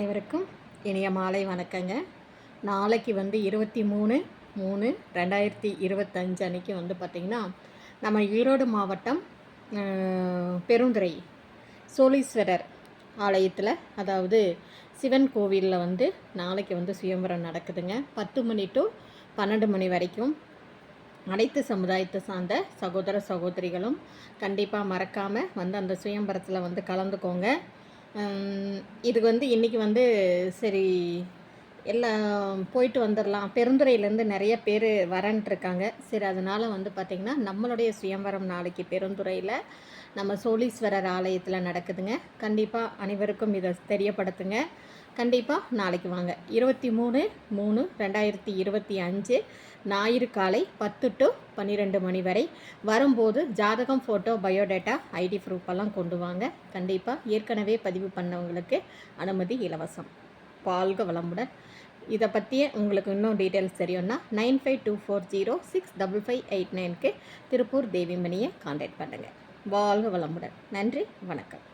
அனைவருக்கும் இனிய மாலை வணக்கங்க. நாளைக்கு வந்து இருபத்தி மூணு மூணு ரெண்டாயிரத்தி இருபத்தஞ்சு அன்னைக்கு வந்து பார்த்திங்கன்னா நம்ம ஈரோடு மாவட்டம் பெருந்துறை சோழீஸ்வரர் ஆலயத்தில் அதாவது சிவன் கோவிலில் வந்து நாளைக்கு வந்து சுயம்பரம் நடக்குதுங்க. பத்து மணி டு பன்னெண்டு மணி வரைக்கும் அனைத்து சமுதாயத்தை சார்ந்த சகோதர சகோதரிகளும் கண்டிப்பாக மறக்காமல் வந்து அந்த சுயம்பரத்தில் வந்து கலந்துக்கோங்க. இதுக்கு இது வந்து இன்றைக்கி வந்து சரி எல்லாம் போயிட்டு வந்துடலாம் பெருந்துறையிலேருந்து நிறைய பேர் வரன்ட்டு இருக்காங்க சரி அதனால் வந்து பார்த்திங்கன்னா நம்மளுடைய சுயம்பரம் நாளைக்கு பெருந்துறையில் நம்ம சோழீஸ்வரர் ஆலயத்தில் நடக்குதுங்க. கண்டிப்பாக அனைவருக்கும் இதை தெரியப்படுத்துங்க. கண்டிப்பாக நாளைக்கு வாங்க. இருபத்தி மூணு மூணு ரெண்டாயிரத்தி இருபத்தி அஞ்சு ஞாயிறு காலை பத்து டு பன்னிரெண்டு மணி வரை வரும்போது ஜாதகம் ஃபோட்டோ பயோடேட்டா ஐடி ப்ரூஃப் எல்லாம் கொண்டு வாங்க. கண்டிப்பாக ஏற்கனவே பதிவு பண்ணவங்களுக்கு அனுமதி இலவசம். வாழ்க வளமுடன் இதை பற்றியே உங்களுக்கு இன்னும் டீட்டெயில்ஸ் தெரியும்னா nine five two four zero six double five eight நைனுக்கு திருப்பூர் தேவிமணியை காண்டாக்ட் பண்ணுங்கள் வாழ்க வளமுடன். நன்றி வணக்கம்.